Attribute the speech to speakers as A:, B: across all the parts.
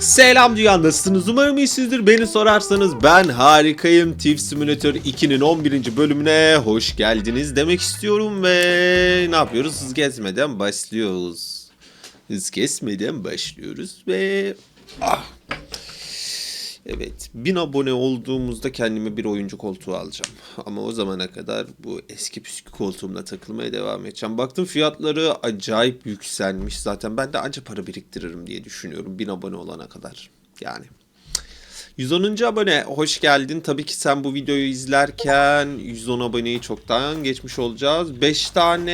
A: Selam dünya nasılsınız? Umarım iyisinizdir. Beni sorarsanız ben harikayım. Thief Simulator 2'nin 11. bölümüne hoş geldiniz demek istiyorum ve ne yapıyoruz? Hız kesmeden başlıyoruz. Hız kesmeden başlıyoruz ve ah. Evet, 1000 abone olduğumuzda kendime bir oyuncu koltuğu alacağım. Ama o zamana kadar bu eski püskü koltuğumla takılmaya devam edeceğim. Baktım fiyatları acayip yükselmiş. Zaten ben de anca para biriktiririm diye düşünüyorum 1000 abone olana kadar. Yani 110. abone hoş geldin. Tabii ki sen bu videoyu izlerken 110 aboneyi çoktan geçmiş olacağız. 5 tane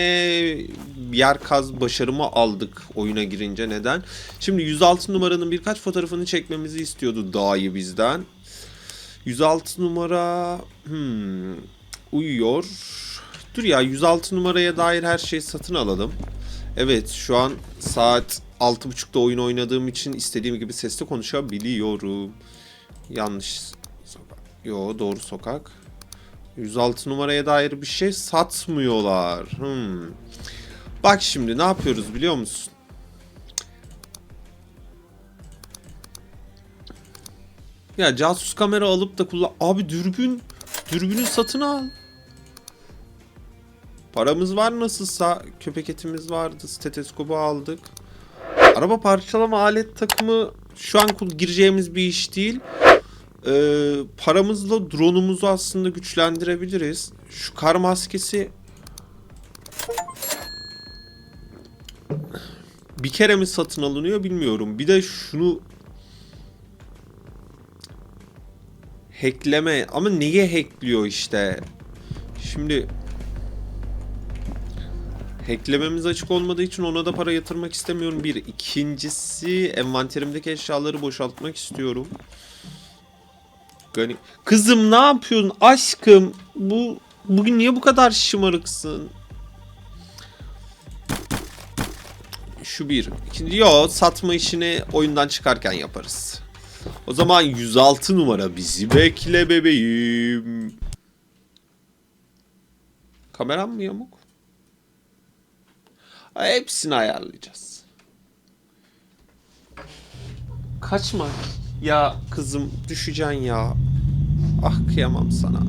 A: yer kaz başarımı aldık oyuna girince. Neden? Şimdi 106 numaranın birkaç fotoğrafını çekmemizi istiyordu dahi bizden. 106 numara hmm, uyuyor. Dur ya 106 numaraya dair her şeyi satın alalım. Evet şu an saat 6.30'da oyun oynadığım için istediğim gibi sesle konuşabiliyorum. Yanlış sokak. Yo doğru sokak. 106 numaraya dair bir şey satmıyorlar. Hmm. Bak şimdi ne yapıyoruz biliyor musun? Ya casus kamera alıp da kullan... Abi dürbün. Dürbünü satın al. Paramız var nasılsa. Köpek etimiz vardı. Stetoskopu aldık. Araba parçalama alet takımı şu an gireceğimiz bir iş değil. Ee, paramızla drone'umuzu aslında güçlendirebiliriz. Şu kar maskesi bir kere mi satın alınıyor bilmiyorum. Bir de şunu hackleme ama neye hackliyor işte. Şimdi Hacklememiz açık olmadığı için ona da para yatırmak istemiyorum. Bir. ikincisi envanterimdeki eşyaları boşaltmak istiyorum. Gani... Kızım ne yapıyorsun aşkım? Bu bugün niye bu kadar şımarıksın? Şu bir. İkinci yo satma işini oyundan çıkarken yaparız. O zaman 106 numara bizi bekle bebeğim. Kameram mı yamuk? Hepsini ayarlayacağız. Kaçma. Ya kızım düşeceksin ya. Ah kıyamam sana.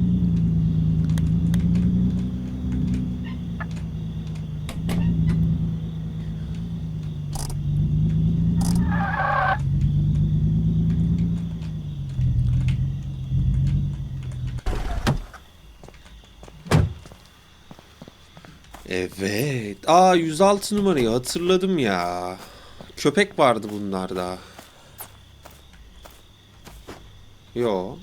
A: Evet. Aa 106 numarayı hatırladım ya. Köpek vardı bunlarda. Yo.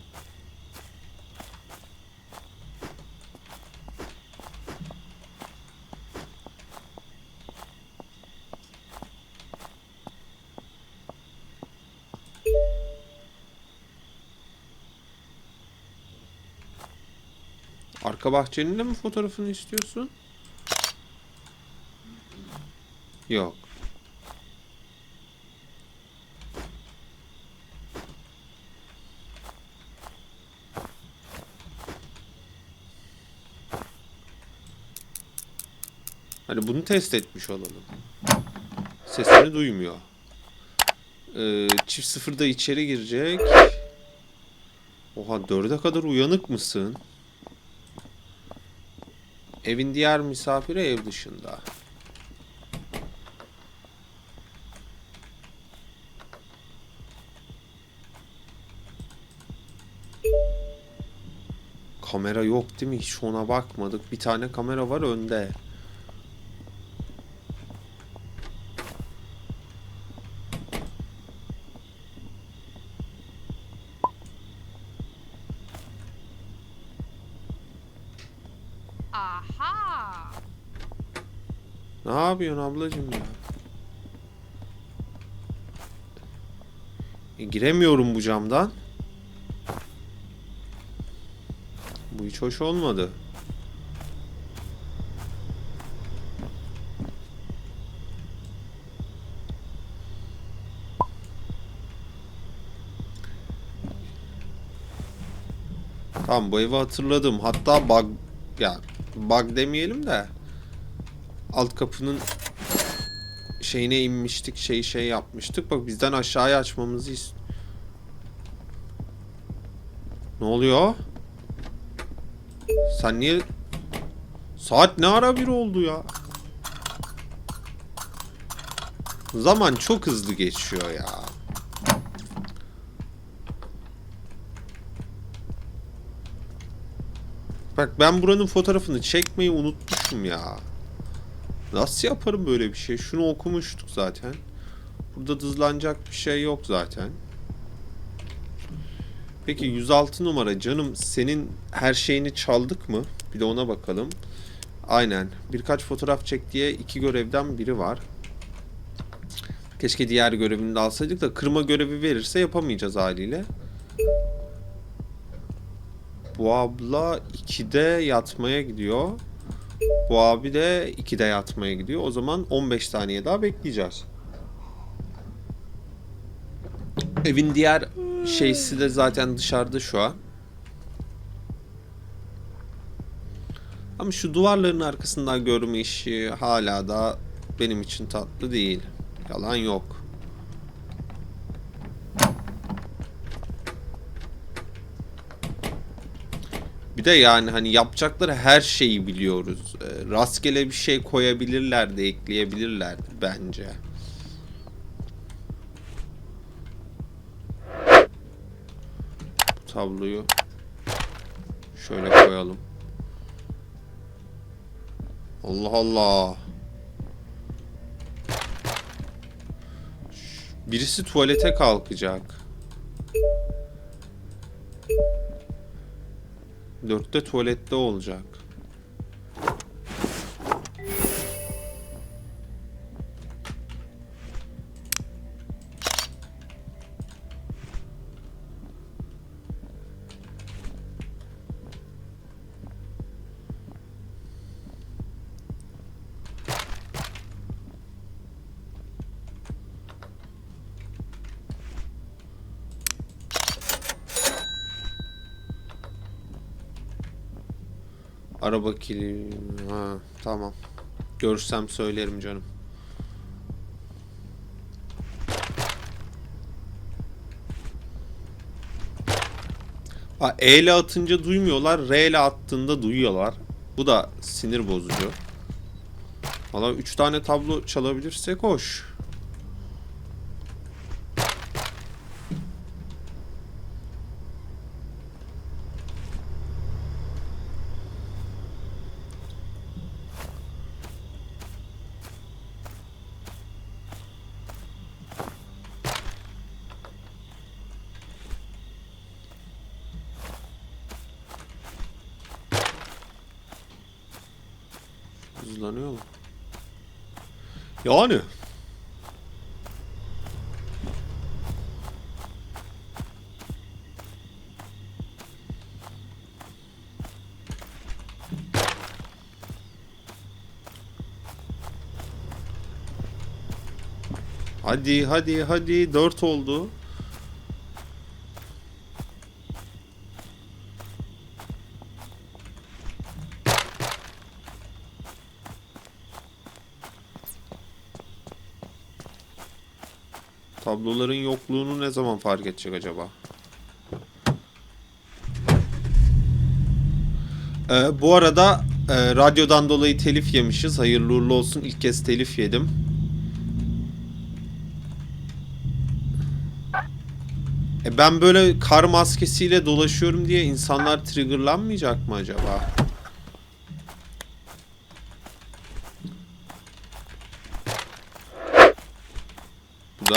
A: Arka bahçenin de mi fotoğrafını istiyorsun? Yok. Hani bunu test etmiş olalım. Sesini duymuyor. Ee, çift sıfırda içeri girecek. Oha dörde kadar uyanık mısın? Evin diğer misafiri ev dışında. Kamera yok değil mi? Hiç ona bakmadık. Bir tane kamera var önde. Ablacığım ya? E, giremiyorum bu camdan. Bu hiç hoş olmadı. Tamam bu evi hatırladım. Hatta bug ya bug demeyelim de alt kapının şeyine inmiştik, şey şey yapmıştık. Bak bizden aşağıya açmamızı ist. Ne oluyor? Sen niye... Saat ne ara bir oldu ya? Zaman çok hızlı geçiyor ya. Bak ben buranın fotoğrafını çekmeyi unutmuşum ya. Nasıl yaparım böyle bir şey? Şunu okumuştuk zaten. Burada dızlanacak bir şey yok zaten. Peki 106 numara canım senin her şeyini çaldık mı? Bir de ona bakalım. Aynen. Birkaç fotoğraf çek diye iki görevden biri var. Keşke diğer görevini de alsaydık da kırma görevi verirse yapamayacağız haliyle. Bu abla 2'de yatmaya gidiyor. Bu abi de 2'de yatmaya gidiyor. O zaman 15 saniye daha bekleyeceğiz. Evin diğer şeysi de zaten dışarıda şu an. Ama şu duvarların arkasından görme işi hala da benim için tatlı değil. Yalan yok. Bir de yani hani yapacakları her şeyi biliyoruz. Ee, rastgele bir şey koyabilirlerdi, ekleyebilirlerdi bence. Tabloyu şöyle koyalım. Allah Allah. Birisi tuvalete kalkacak. Dörtte tuvalette olacak. Araba kilidi. Ha, tamam. Görsem söylerim canım. Ha, E ile atınca duymuyorlar. R ile attığında duyuyorlar. Bu da sinir bozucu. Valla 3 tane tablo çalabilirsek hoş. Hızlanıyor mu? Yani. Hadi hadi hadi 4 oldu. Tabloların yokluğunu ne zaman fark edecek acaba? Ee, bu arada e, radyodan dolayı telif yemişiz. Hayırlı uğurlu olsun. İlk kez telif yedim. E ben böyle kar maskesiyle dolaşıyorum diye insanlar triggerlanmayacak mı acaba?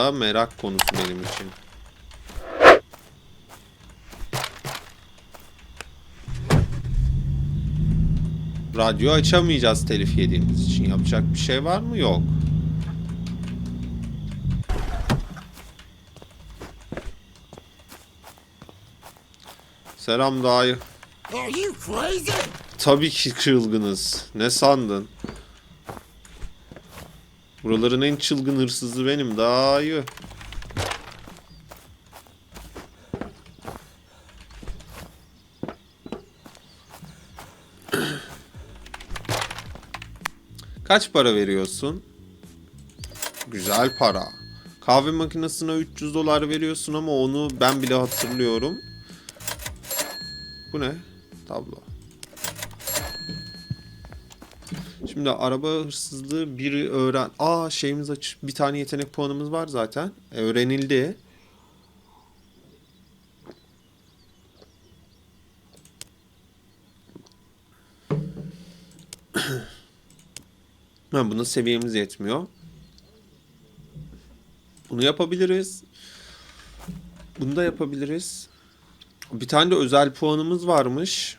A: Da merak konusu benim için. Radyo açamayacağız telif yediğimiz için. Yapacak bir şey var mı? Yok. Selam dayı.
B: Are you crazy?
A: Tabii ki çılgınız. Ne sandın? Buraların en çılgın hırsızı benim dayı. Kaç para veriyorsun? Güzel para. Kahve makinesine 300 dolar veriyorsun ama onu ben bile hatırlıyorum. Bu ne? Tablo. Şimdi araba hırsızlığı biri öğren... Aa şeyimiz aç. Bir tane yetenek puanımız var zaten. E, öğrenildi. ha, buna seviyemiz yetmiyor. Bunu yapabiliriz. Bunu da yapabiliriz. Bir tane de özel puanımız varmış.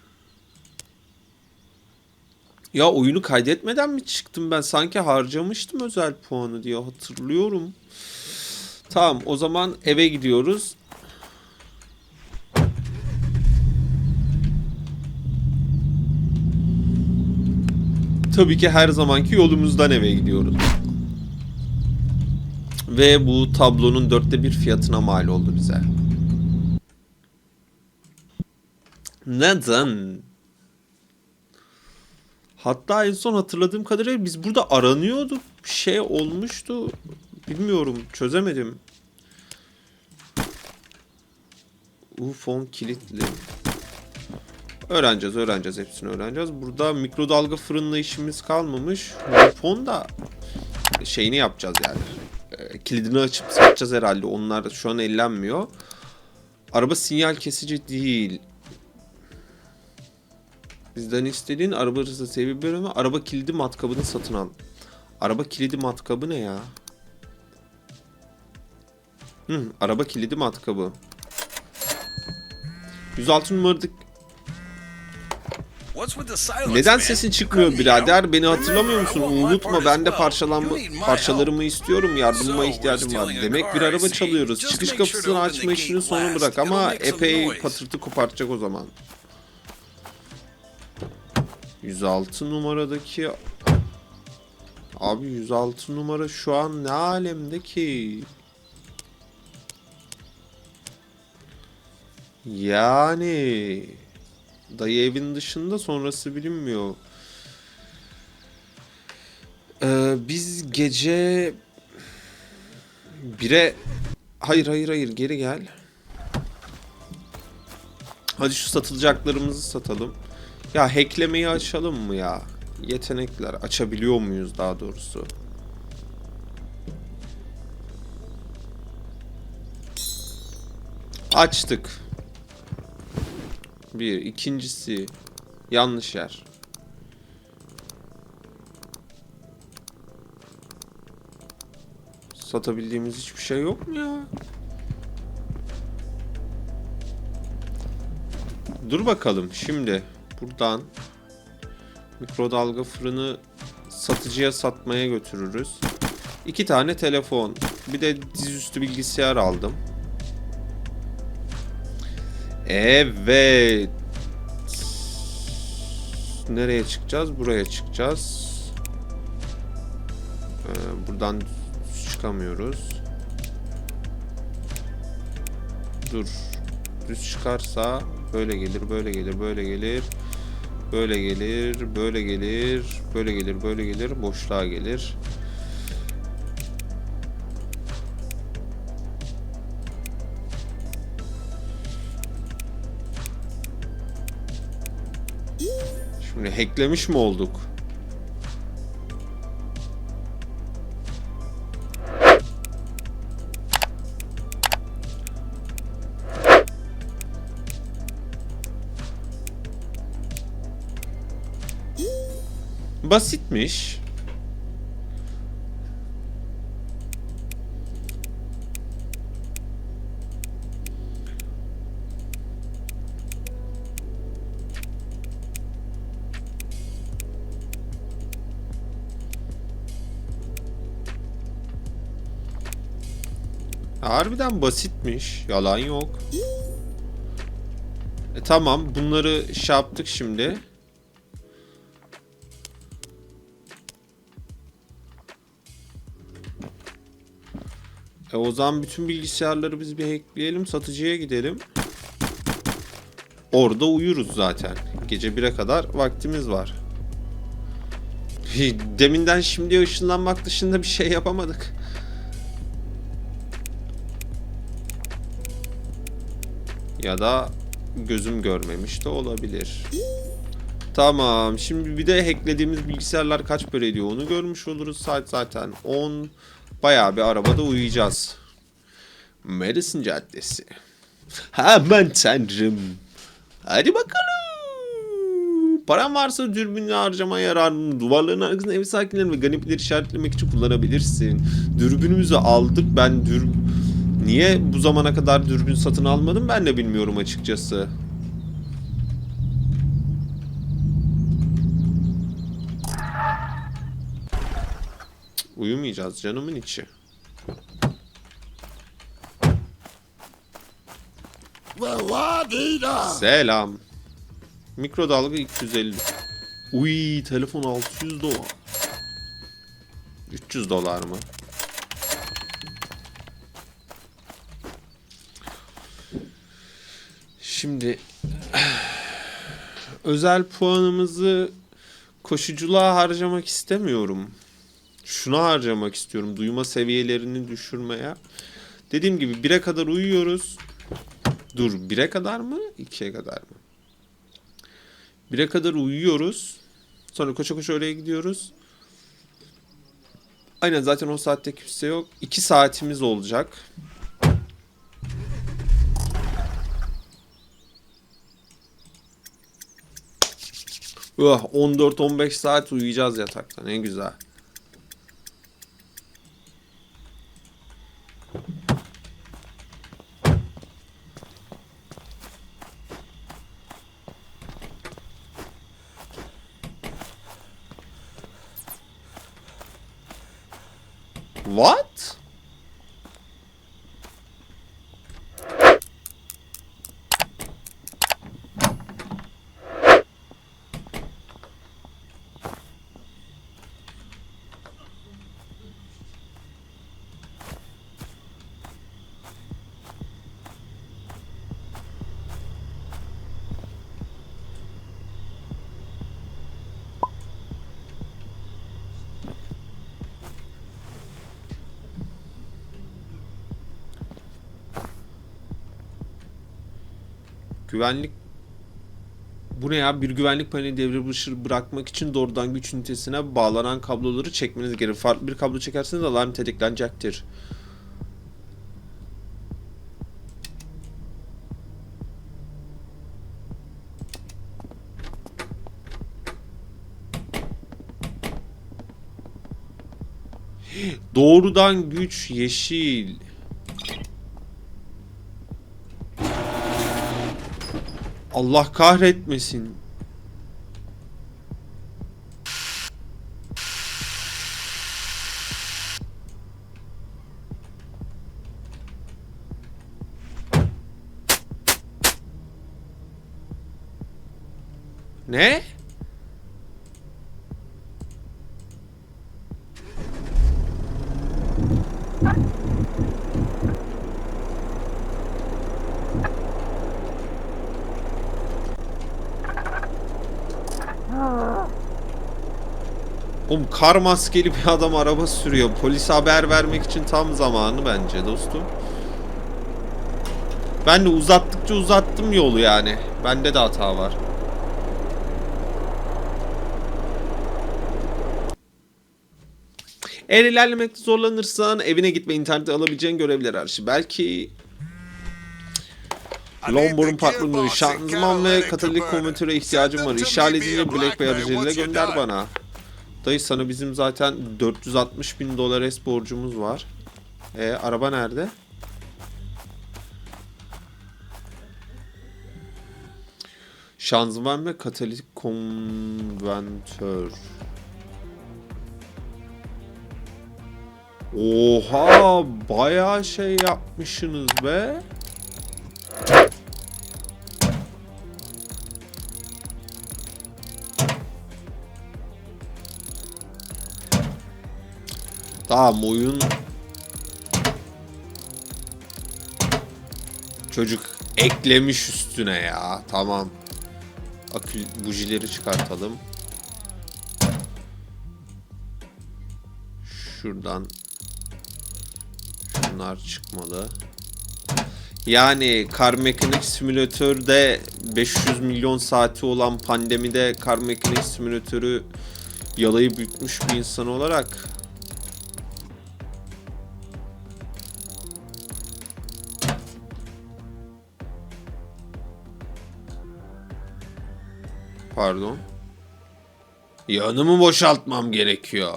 A: Ya oyunu kaydetmeden mi çıktım ben? Sanki harcamıştım özel puanı diye hatırlıyorum. Tamam o zaman eve gidiyoruz. Tabii ki her zamanki yolumuzdan eve gidiyoruz. Ve bu tablonun dörtte bir fiyatına mal oldu bize. Neden? Hatta en son hatırladığım kadarıyla biz burada aranıyorduk. Bir şey olmuştu. Bilmiyorum. Çözemedim. UFO'n kilitli. Öğreneceğiz, öğreneceğiz. Hepsini öğreneceğiz. Burada mikrodalga fırınla işimiz kalmamış. UFO'n da şeyini yapacağız yani. E, kilidini açıp satacağız herhalde. Onlar şu an ellenmiyor. Araba sinyal kesici değil. Bizden istediğin araba hırsızı sebebi bölümü araba kilidi matkabını satın al. Araba kilidi matkabı ne ya? Hı, araba kilidi matkabı. 106 numaradık. Neden sesin çıkmıyor birader? Beni hatırlamıyor musun? Unutma ben de parçalanma parçalarımı istiyorum. Yardımıma ihtiyacım var. Demek bir araba çalıyoruz. Çıkış kapısını açma işini sonra bırak ama epey patırtı kopartacak o zaman. 106 numaradaki Abi 106 numara şu an ne alemde ki? Yani dayı evin dışında sonrası bilinmiyor. Ee, biz gece 1'e hayır hayır hayır geri gel. Hadi şu satılacaklarımızı satalım. Ya hacklemeyi açalım mı ya? Yetenekler açabiliyor muyuz daha doğrusu? Açtık. Bir. ikincisi yanlış yer. Satabildiğimiz hiçbir şey yok mu ya? Dur bakalım şimdi buradan mikrodalga fırını satıcıya satmaya götürürüz. İki tane telefon, bir de dizüstü bilgisayar aldım. Evet. Nereye çıkacağız? Buraya çıkacağız. Ee, buradan çıkamıyoruz. Dur. Düz çıkarsa böyle gelir, böyle gelir, böyle gelir. Böyle gelir, böyle gelir, böyle gelir, böyle gelir, boşluğa gelir. Şimdi hacklemiş mi olduk? Basitmiş. Harbiden basitmiş. Yalan yok. E tamam bunları şey yaptık şimdi. E o zaman bütün bilgisayarları biz bir hackleyelim satıcıya gidelim. Orada uyuruz zaten. Gece 1'e kadar vaktimiz var. Deminden şimdiye ışınlanmak dışında bir şey yapamadık. Ya da gözüm görmemiş de olabilir. Tamam. Şimdi bir de hacklediğimiz bilgisayarlar kaç böyle ediyor onu görmüş oluruz. Saat zaten 10. Bayağı bir arabada uyuyacağız. Madison Caddesi. Hemen tanrım. Hadi bakalım. Paran varsa dürbünü harcama yararını duvarların arkasında ev sakinlerini ve ganipleri işaretlemek için kullanabilirsin. Dürbünümüzü aldık. Ben dür... Niye bu zamana kadar dürbün satın almadım ben de bilmiyorum açıkçası. Uyumayacağız canımın içi. Selam. Mikrodalga 250. Uy telefon 600 dolar. 300 dolar mı? Şimdi özel puanımızı koşuculuğa harcamak istemiyorum. Şuna harcamak istiyorum. Duyma seviyelerini düşürmeye. Dediğim gibi 1'e kadar uyuyoruz. Dur 1'e kadar mı? 2'ye kadar mı? 1'e kadar uyuyoruz. Sonra koşa koşa oraya gidiyoruz. Aynen zaten o saatte kimse yok. 2 saatimiz olacak. Oh, 14-15 saat uyuyacağız yatakta. Ne güzel. Güvenlik bu ne ya? Bir güvenlik paneli devre dışı bırakmak için doğrudan güç ünitesine bağlanan kabloları çekmeniz gerekir. Farklı bir kablo çekerseniz alarm tetiklenecektir. Doğrudan güç yeşil. Allah kahretmesin. Ne? Oğlum kar maskeli bir adam araba sürüyor. Polise haber vermek için tam zamanı bence dostum. Ben de uzattıkça uzattım yolu yani. Bende de hata var. Eğer ilerlemekte zorlanırsan evine git ve internette alabileceğin görevler arşiv. Belki Lombor'un patronu şanzıman ve katalik konvertöre ihtiyacım var. İşaret edince Black Bey aracılığıyla gönder bana. Dayı sana bizim zaten 460 bin dolar es borcumuz var. E araba nerede? Şanzıman ve katalik konventör. Oha bayağı şey yapmışsınız be. Tamam oyun Çocuk eklemiş üstüne ya. Tamam. Akü bujileri çıkartalım. Şuradan şunlar çıkmalı. Yani kar mekanik simülatörde 500 milyon saati olan pandemide kar mekanik simülatörü yalayıp yutmuş bir insan olarak Pardon. Yanımı boşaltmam gerekiyor.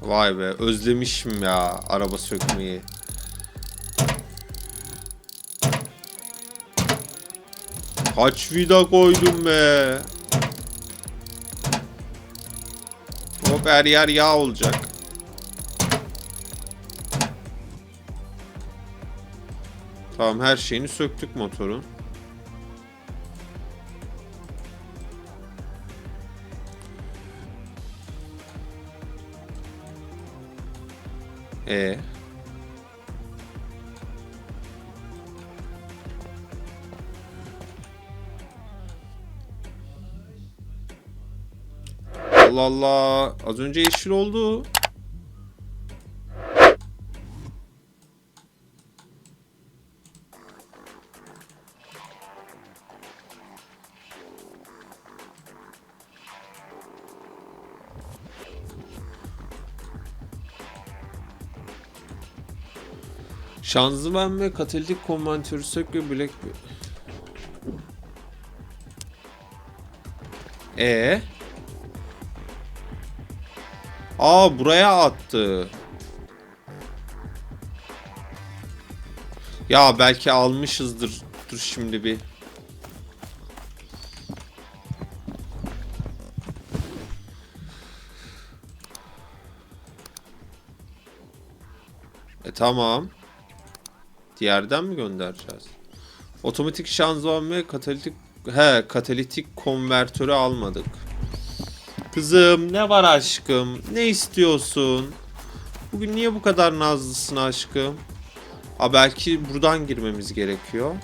A: Vay be özlemişim ya araba sökmeyi. Kaç vida koydum be. Hop her yer yağ olacak. Tamam her şeyini söktük motorun. E Allah Allah. Az önce yeşil oldu. Şanzıman ve katalitik konventörü sök ve bilek... E Aa buraya attı. Ya belki almışızdır. Dur şimdi bir. E tamam. Diğerden mi göndereceğiz? Otomatik şanzıman ve katalitik he katalitik konvertörü almadık. Kızım ne var aşkım? Ne istiyorsun? Bugün niye bu kadar nazlısın aşkım? Ha belki buradan girmemiz gerekiyor.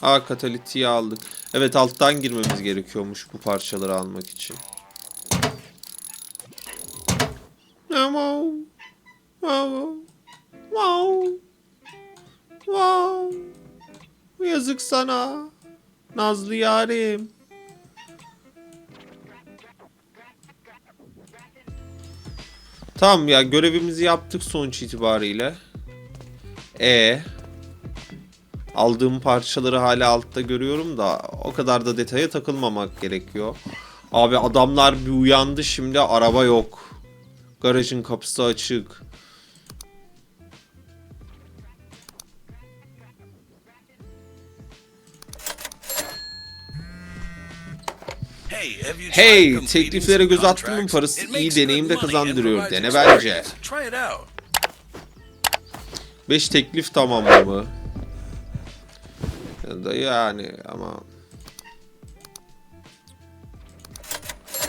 A: Ha katalitiği aldık. Evet alttan girmemiz gerekiyormuş bu parçaları almak için. Wow. Wow. Wow. Wow. Yazık sana. Nazlı yarim. Tamam ya görevimizi yaptık sonuç itibariyle. E Aldığım parçaları hala altta görüyorum da o kadar da detaya takılmamak gerekiyor. Abi adamlar bir uyandı şimdi araba yok. Garajın kapısı açık.
C: Hey,
A: tekliflere göz attın mı parası iyi deneyim de kazandırıyor.
C: and
A: Dene bence.
C: experience. Try it out.
A: 5 teklif tamamla mı? Ya da yani ama...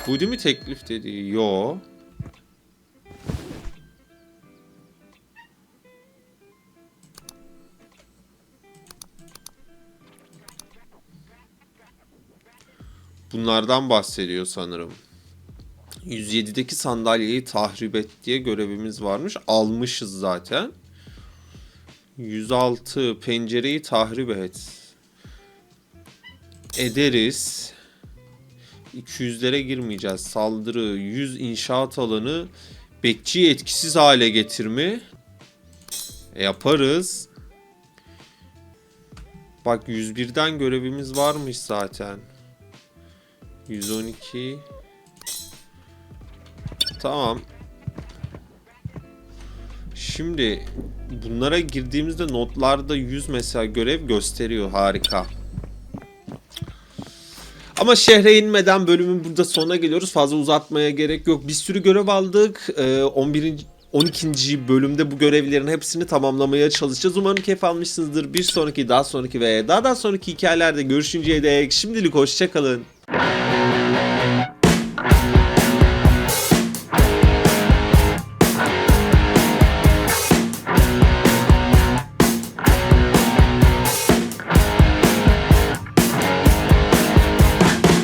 A: Bu değil mi teklif dediği? Yo. Bunlardan bahsediyor sanırım. 107'deki sandalyeyi tahrip et diye görevimiz varmış. Almışız zaten. 106 pencereyi tahrip et. Ederiz. 200'lere girmeyeceğiz. Saldırı 100 inşaat alanı bekçiyi etkisiz hale getirme. E, yaparız. Bak 101'den görevimiz varmış zaten. 112 Tamam. Şimdi bunlara girdiğimizde notlarda 100 mesela görev gösteriyor. Harika. Ama şehre inmeden bölümün burada sonuna geliyoruz. Fazla uzatmaya gerek yok. Bir sürü görev aldık. Ee, 11. 12. bölümde bu görevlerin hepsini tamamlamaya çalışacağız. Umarım keyif almışsınızdır. Bir sonraki, daha sonraki ve daha daha sonraki hikayelerde görüşünceye dek şimdilik hoşçakalın.